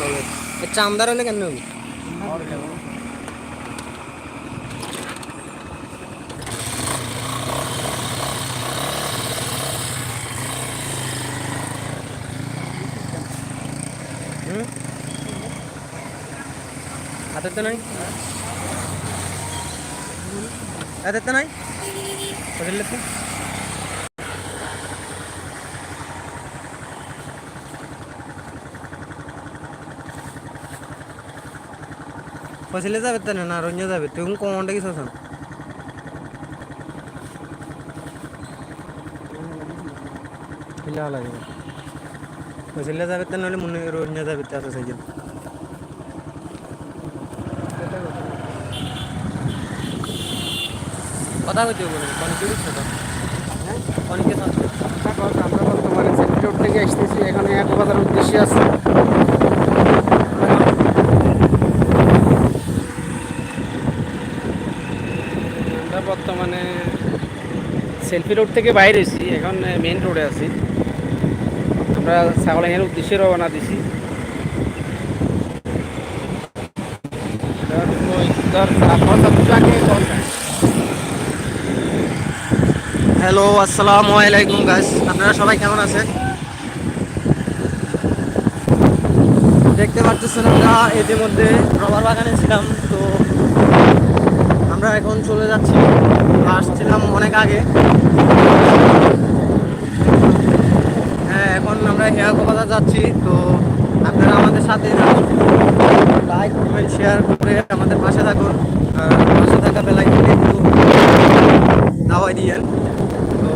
চলে। চামদার হলে কেন হাতের তো নাই। হাতের তো নাই? হোটেলের তো ফসিলে যাবে তো না রঞ্জ যাবে তুই কমনটা কিছু আছে হিলা লাগে ফসিলে যাবে তো নাহলে মনে রঞ্জ যাবে তো আছে সাইকেল কথা হইতে বলে কনকে দিচ্ছে তো কনকে সাথে আমরা বর্তমানে সেক্টর থেকে আসতেছি এখানে এক বাজার উদ্দেশ্যে আছে বর্তমানে সেলফি রোড থেকে বাইরে এসেছি এখন মেইন রোডে আছি। আমরা ছাগলাইয়ের উদ্দেশ্যে রওনা দিছি। হ্যালো আসসালামু আলাইকুম গাইস আপনারা সবাই কেমন আছেন? দেখতে পাচ্ছেন আমরা ইতিমধ্যে রবার বাগানে ছিলাম, তো আমরা এখন চলে যাচ্ছি। আসছিলাম অনেক আগে। হ্যাঁ এখন আমরা হেয়ার বাজার যাচ্ছি। তো আপনারা আমাদের সাথে লাইক কমেন্ট শেয়ার করে আমাদের পাশে থাকুন। পাশে থাকা বেলাইকনটি একটু দাওয়াই দিয়েন। তো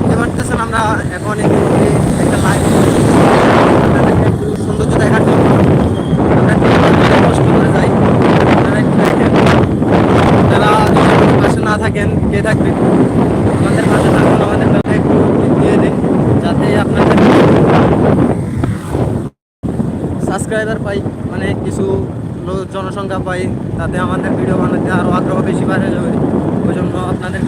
বুঝতে পারতেছেন আমরা এখন একটু একটা লাইভ আপনাদেরকে একটু সৌন্দর্য দেখার জন্য আমরা একটু কষ্ট করে যাই আপনারা একটু দেখেন যারা যদি আমাদের পাশে না থাকেন কে থাকবেন আমাদের পাশে থাকুন, আমাদের বেলা একটু দিয়ে দিন, যাতে আপনাদের সাবস্ক্রাইবার পাই মানে কিছু লোক জনসংখ্যা পাই, তাতে আমাদের ভিডিও বানাতে আরও আগ্রহ বেশি বাড়ে। যাবে ওই জন্য আপনাদের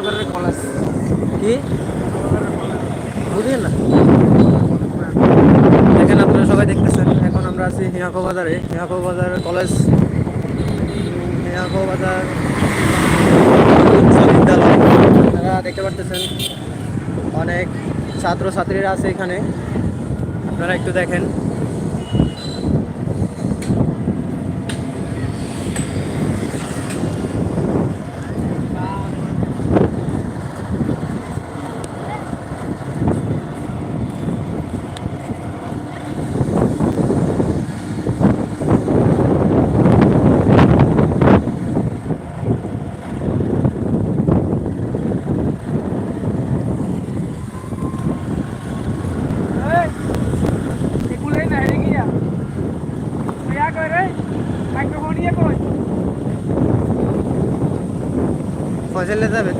বাজারের কলেজ। কি? বুঝলেন না? দেখেন আপনারা সবাই দেখতেছেন এখন আমরা আছি হিয়াকো বাজারে। হিয়াকো বাজার কলেজ। হিয়াকো বাজার উচ্চ বিদ্যালয় আপনারা দেখতে পারতেছেন অনেক ছাত্রছাত্রীরা আছে এখানে। আপনারা একটু দেখেন। বেচেলে যাবে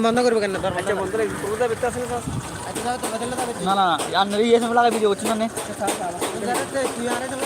বন্ধ করবে কেন? আচ্ছা বন্ধুরা কোথা যাবে আচ্ছা না না আর ইয়ে না তুই আরে তো